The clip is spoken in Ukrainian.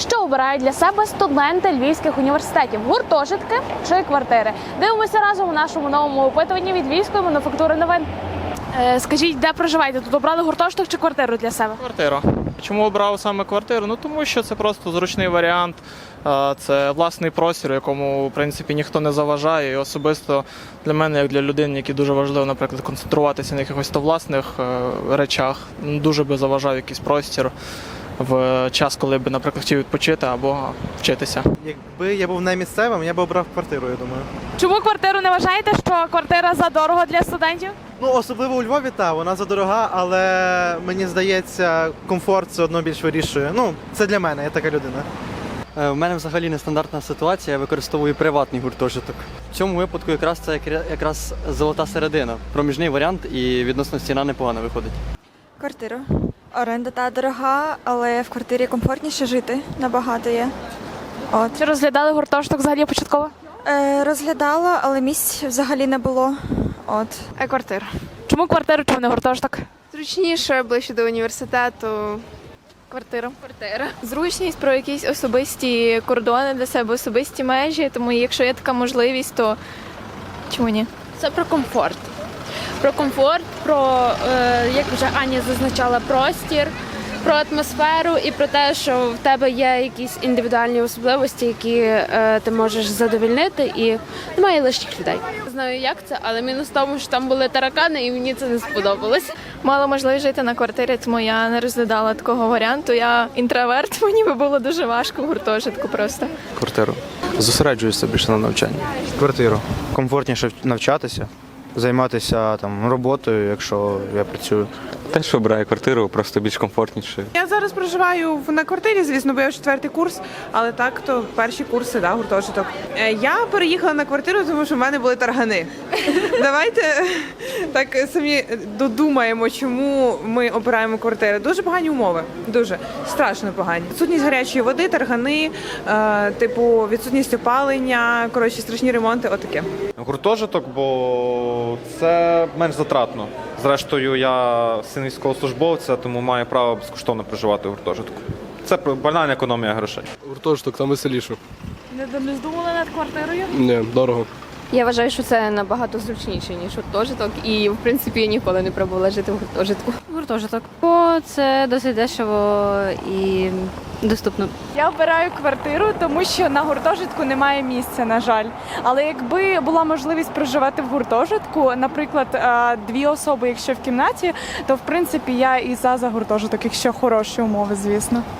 Що обирають для себе студенти львівських університетів? Гуртожитки чи квартири? Дивимося разом у нашому новому опитуванні від львівської мануфактури новин. Е, Скажіть, де проживаєте? Тут обрали гуртожиток чи квартиру для себе? Квартира. Чому обрав саме квартиру? Ну тому що це просто зручний варіант. Це власний простір, якому в принципі ніхто не заважає. І особисто для мене, як для людини, якій дуже важливо, наприклад, концентруватися на якихось то власних е, речах, дуже би заважав якийсь простір в час, коли би, наприклад, хотів відпочити або вчитися. Якби я був не місцевим, я б обрав квартиру, я думаю. Чому квартиру не вважаєте, що квартира задорого для студентів? Ну, особливо у Львові, та вона задорога, але мені здається, комфорт все одно більш вирішує. Ну, це для мене, я така людина. Е, У мене взагалі нестандартна ситуація, я використовую приватний гуртожиток. В цьому випадку якраз це якраз золота середина, проміжний варіант і відносно ціна непогано виходить. Квартиру. Оренда та дорога, але в квартирі комфортніше жити набагато є. От. Чи розглядали гуртожиток взагалі початково? Е, розглядала, але місць взагалі не було. От. Е, квартира. Чому квартиру, чому не гуртожиток? Зручніше, ближче до університету. Квартира. Квартира. Зручність про якісь особисті кордони для себе, особисті межі. Тому якщо є така можливість, то чому ні? Це про комфорт. Про комфорт, про, е, як вже Аня зазначала, простір, про атмосферу і про те, що в тебе є якісь індивідуальні особливості, які е, ти можеш задовільнити, і немає лишніх людей. Не знаю, як це, але мінус в тому, що там були таракани, і мені це не сподобалось. Мала можливість жити на квартирі, тому я не розглядала такого варіанту. Я інтроверт, мені би було дуже важко в гуртожитку просто. квартиру. Зосереджуюся більше на навчанні. Квартиру. Комфортніше навчатися, займатися там роботою, якщо я працюю. Теж обираю квартиру, просто більш комфортніше. Я зараз проживаю на квартирі, звісно, бо я четвертий курс, але так то перші курси, да, гуртожиток. Е, Я переїхала на квартиру, тому що в мене були таргани. Давайте так самі додумаємо, чому ми обираємо квартири. Дуже погані умови, дуже страшно погані. Відсутність гарячої води, таргани, е, типу відсутність опалення, коротше, страшні ремонти. Отаке. Гуртожиток, бо це менш затратно. Зрештою, я син військовослужбовця, тому маю право безкоштовно проживати в гуртожитку. Це банальна економія грошей. Гуртожиток там веселіше. Не, не здумали над квартирою? Ні, дорого. Я вважаю, що це набагато зручніше, ніж гуртожиток, і в принципі я ніколи не пробувала жити в гуртожитку. Гуртожиток. Бо це досить дешево і доступно. Я обираю квартиру, тому що на гуртожитку немає місця, на жаль. Але якби була можливість проживати в гуртожитку, наприклад, е, дві особи, якщо в кімнаті, то в принципі я і за за гуртожиток, якщо хороші умови, звісно.